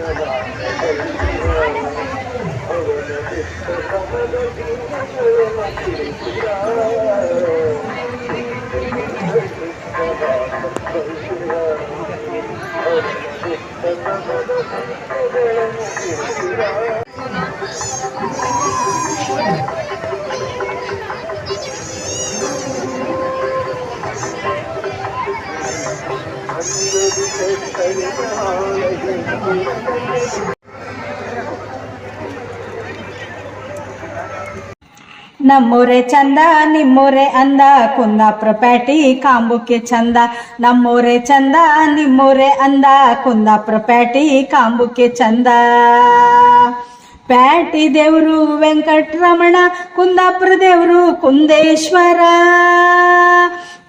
اوه اوه اوه ನಮ್ಮೂರೆ ಚಂದ, ನಿಮ್ಮೂರೆ ಅಂದ, ಕುಂದಾಪುರ ಪ್ಯಾಟಿ ಕಾಂಬುಕ್ಕೆ ಚಂದ. ನಮ್ಮೂರೆ ಚಂದ, ನಿಮ್ಮೂರೆ ಅಂದ, ಕುಂದಾಪುರ ಪ್ಯಾಟಿ ಕಾಂಬುಕ್ಕೆ ಚಂದ. ಪ್ಯಾಟಿ ದೇವರು ವೆಂಕಟರಮಣ, ಕುಂದಾಪುರ ದೇವರು ಕುಂದೇಶ್ವರ.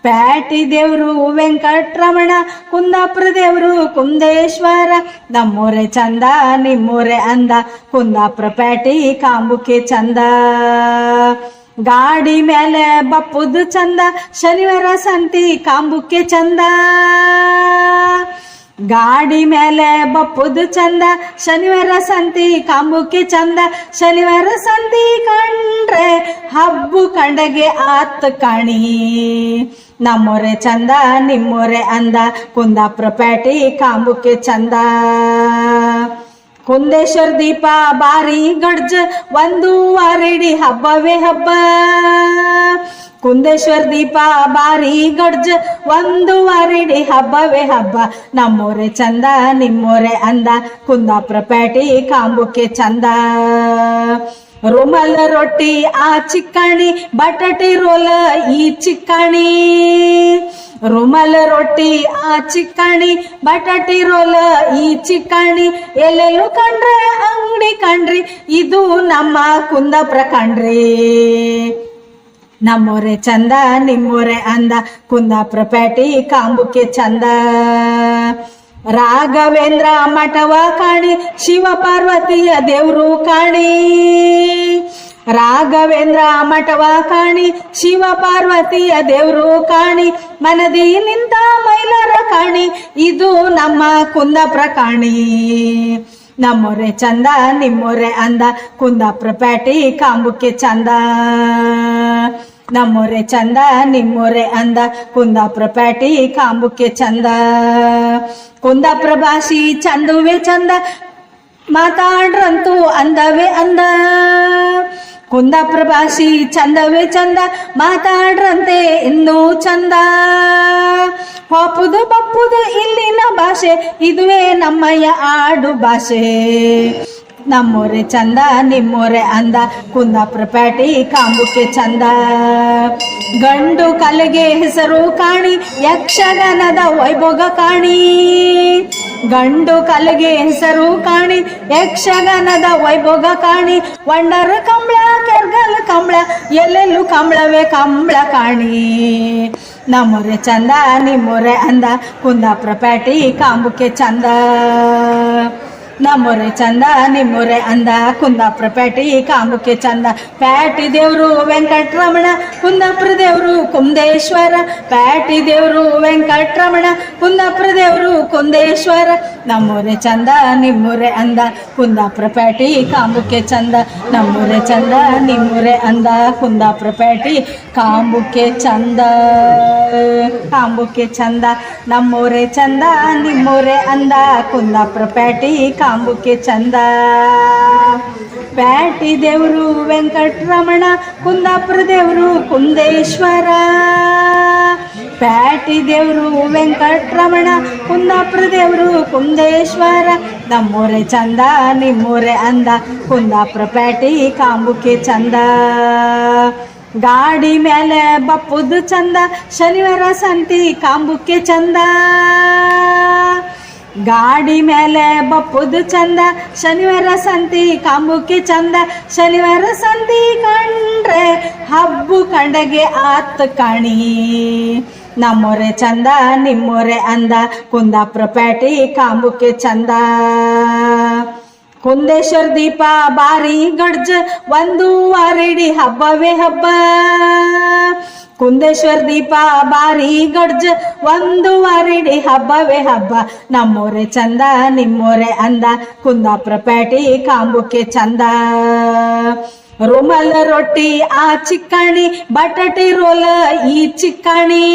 ಪ್ಯಾಟಿ ದೇವರು ವೆಂಕಟರಮಣ ಕುಂದಾಪುರ ದೇವರು, ಕುಂದೇಶ್ವರ. ನಮ್ಮೂರೆ ಚಂದ, ನಿಮ್ಮೂರೆ ಅಂದ. ಕುಂದಾಪುರ ಪ್ಯಾಟಿ ಕಾಂಬುಕೆ ಚಂದ. ಗಾಡಿ ಮೇಲೆ ಬಪ್ಪುದು ಚಂದ. ಶನಿವಾರ ಸಂತಿ ಕಾಂಬುಕೆ ಚಂದ. ಗಾಡಿ ಮೇಲೆ ಬಪ್ಪುದು ಚಂದ. ಶನಿವಾರ ಸಂತಿ ಕಾಂಬುಕೆ ಚಂದ. ಶನಿವಾರ ಸಂತಿ ಕಂಡ್ರೆ ಹಬ್ಬು ಕಂಡಗೆ ಆತ್ ಕಾಣಿ. ನಮ್ಮೊರೆ ಚಂದ, ನಿಮ್ಮೊರೆ ಅಂದ. ಕುಂದಾಪುರ ಪ್ಯಾಟಿ ಕಾಂಬುಕ್ಕೆ ಚಂದ. ಕುಂದೇಶ್ವರ ದೀಪ ಬಾರಿ ಗಡ್ಜ, ಒಂದು ವಾರಿಡಿ ಹಬ್ಬವೇ ಹಬ್ಬ. ಕುಂದೇಶ್ವರ ದೀಪ ಬಾರಿ ಗಡ್ಜ, ಒಂದು ವಾರಿಡಿ ಹಬ್ಬವೇ ಹಬ್ಬ. ನಮ್ಮೋರೆ ಚಂದ, ನಿಮ್ಮೋರೆ ಅಂದ. ಕುಂದಾಪುರ ಪ್ಯಾಟಿ ಕಾಂಬುಕ್ಕೆ ಚಂದ. ರುಮಲ್ ರೊಟ್ಟಿ ಆ ಚಿಕ್ಕಣಿ, ಬಟಾಟೆ ರೋಲ ಈ ಚಿಕ್ಕಣಿ. ರುಮಲ್ ರೊಟ್ಟಿ ಆ ಚಿಕ್ಕಣಿ, ಬಟಾಟೆ ರೋಲ ಈ ಚಿಕ್ಕಣಿ. ಎಲ್ಲೆಲ್ಲೂ ಕಂಡ್ರೆ ಅಂಗಡಿ ಕಂಡ್ರಿ, ಇದು ನಮ್ಮ ಕುಂದಾಪುರ ಕಂಡ್ರಿ. ನಮ್ಮೂರೇ ಚಂದ, ನಿಮ್ಮೂರೇ ಅಂದ, ಕುಂದಾಪುರ ಪ್ಯಾಟಿ ಕಾಂಬುಕ್ಕೆ ಚಂದ. ರಾಘವೇಂದ್ರ ಮಠವ ಕಾಣಿ, ಶಿವ ಪಾರ್ವತಿಯ ದೇವ್ರು ಕಾಣಿ. ರಾಘವೇಂದ್ರ ಮಠವ ಕಾಣಿ, ಶಿವ ಪಾರ್ವತಿಯ ದೇವ್ರು ಕಾಣಿ. ಮನದಿ ನಿಂತ ಮೈಲಾರ ಕಾಣಿ, ಇದು ನಮ್ಮ ಕುಂದಾಪುರ ಕಾಣಿ. ನಮ್ಮೊರೆ ಚಂದ, ನಿಮ್ಮೊರೆ ಅಂದ, ಕುಂದಾಪುರ ಪ್ಯಾಟಿ ಕಾಂಬುಕ್ಕೆ ಚಂದ. ನಮ್ಮೊರೆ ಚಂದ, ನಿಮ್ಮೊರೆ ಅಂದ. ಕುಂದಾಪುರ ಪ್ಯಾಟಿ ಕಾಂಬುಕ್ಕೆ ಚಂದ. ಕುಂದಾಪುರ ಭಾಷಿ ಚಂದುವೆ ಚಂದ. ಮಾತಾಡ್ರಂತೂ ಅಂದವೇ ಅಂದ. ಕುಂದಾಪುರ ಭಾಷಿ ಚಂದವೇ ಚಂದ. ಮಾತಾಡ್ರಂತೆ ಇನ್ನೂ ಚಂದ. ಪಾಪುದು ಬಪ್ಪುದು ಇಲ್ಲಿನ ಭಾಷೆ, ಇದುವೇ ನಮ್ಮಯ್ಯ ಆಡು ಭಾಷೆ. ನಮ್ಮೋರೆ ಚಂದ, ನಿಮ್ಮೋರೆ ಅಂದ. ಕುಂದಾಪುರ ಪ್ಯಾಟಿ, ಕಾಂಬುಕ್ಕೆ ಚಂದ. ಗಂಡು ಕಲೆಗೆ ಹೆಸರು ಕಾಣಿ, ಯಕ್ಷಗಾನದ ವೈಭೋಗ ಕಾಣಿ. ಗಂಡು ಕಲೆಗೆ ಹೆಸರು ಕಾಣಿ, ಯಕ್ಷಗಾನದ ವೈಭೋಗ ಕಾಣಿ. ವಂಡರ ಕಂಬಳ, ಕೆರ್ಗಲ್ ಕಂಬಳ, ಎಲ್ಲೆಲ್ಲೂ ಕಂಬಳವೇ ಕಂಬಳ ಕಾಣಿ. ನಮ್ಮೂರೇ ಚಂದ, ನಿಮ್ಮೂರೆ ಅಂದ. ಕುಂದಾಪುರ ಪ್ಯಾಟಿ, ಕಾಂಬುಕ್ಕೆ ಚಂದ. ನಮ್ಮೊರೆ ಚಂದ, ನಿಮ್ಮೂರೆ ಅಂದ. ಕುಂದಾಪುರ ಪ್ಯಾಟಿ ಕಾಂಬುಕೆ ಚಂದ. ಪ್ಯಾಟಿ ದೇವರು ವೆಂಕಟರಮಣ, ಕುಂದಾಪುರ ದೇವರು ಕುಂದೇಶ್ವರ. ಪ್ಯಾಟಿ ದೇವರು ವೆಂಕಟರಮಣ, ಕುಂದಾಪುರ ದೇವರು ಕುಂದೇಶ್ವರ. ನಮ್ಮೂರೆ ಚಂದ, ನಿಮ್ಮೂರೆ ಅಂದ. ಕುಂದಾಪುರ ಪ್ಯಾಟಿ ಕಾಂಬುಕ್ಕೆ ಚಂದ. ನಮ್ಮೂರೆ ಚಂದ, ನಿಮ್ಮೂರೆ ಅಂದ. ಕುಂದಾಪುರ ಪ್ಯಾಟಿ ಕಾಂಬುಕೆ ಚಂದ. ಕಾಂಬುಕ್ಕೆ ಚಂದ. ನಮ್ಮೂರೆ ಚಂದ, ನಿಮ್ಮೂರೆ ಅಂದ. ಕುಂದಾಪುರ ಪ್ಯಾಟಿ ಕಾಂಬುಕ್ಕೆ ಚಂದ. ಪ್ಯಾಟಿ ದೇವರು ವೆಂಕಟರಮಣ, ಕುಂದಾಪುರ ದೇವರು ಕುಂದೇಶ್ವರ. ಪ್ಯಾಟಿ ದೇವರು ವೆಂಕಟರಮಣ, ಕುಂದಾಪುರ ದೇವರು ಕುಂದೇಶ್ವರ. ನಮ್ಮೂರೆ ಚಂದ, ನಿಮ್ಮೂರೆ ಅಂದ. ಕುಂದಾಪುರ ಪ್ಯಾಟಿ ಕಾಂಬುಕ್ಕೆ ಚಂದ. ಗಾಡಿ ಮೇಲೆ ಬಪ್ಪುದು ಚಂದ. ಶನಿವಾರ ಸಂತಿ ಕಾಂಬುಕ್ಕೆ ಚಂದ. ಗಾಡಿ ಮೇಲೆ ಬಪ್ಪುದು ಚಂದ, ಶನಿವಾರ ಸಂತಿ ಕಾಂಬುಕ್ಕೆ ಚಂದ, ಶನಿವಾರ ಸಂತಿ ಕಂಡ್ರೆ ಹಬ್ಬು ಕಂಡಗೆ ಆತ್ ಕಾಣಿ. ನಮ್ಮೊರೆ ಚಂದ, ನಿಮ್ಮೊರೆ ಅಂದ, ಕುಂದಾಪುರ ಪ್ಯಾಟಿ ಕಾಂಬುಕ್ಕೆ ಚಂದ. ಕುಂದೇಶ್ವರ ದೀಪ ಬಾರಿ ಗಡ್ಜ, ಒಂದು ವಾರಿಡಿ ಹಬ್ಬವೇ ಹಬ್ಬ. ಕುಂದೇಶ್ವರ ದೀಪ ಬಾರಿ ಗಡ್ಜ, ಒಂದು ವಾರಿಡಿ ಹಬ್ಬವೇ ಹಬ್ಬ. ನಮ್ಮೂರೇ ಚಂದ, ನಿಮ್ಮೂರೇ ಅಂದ. ಕುಂದಾಪುರ ಪ್ಯಾಟಿ ಕಾಂಬುಕ್ಕೆ ಚಂದ. ರುಮಲ್ ರೊಟ್ಟಿ, ಆ ಚಿಕ್ಕಾಣಿ, ಬಟಾಟೆ ರೋಲ, ಈ ಚಿಕ್ಕಾಣಿ.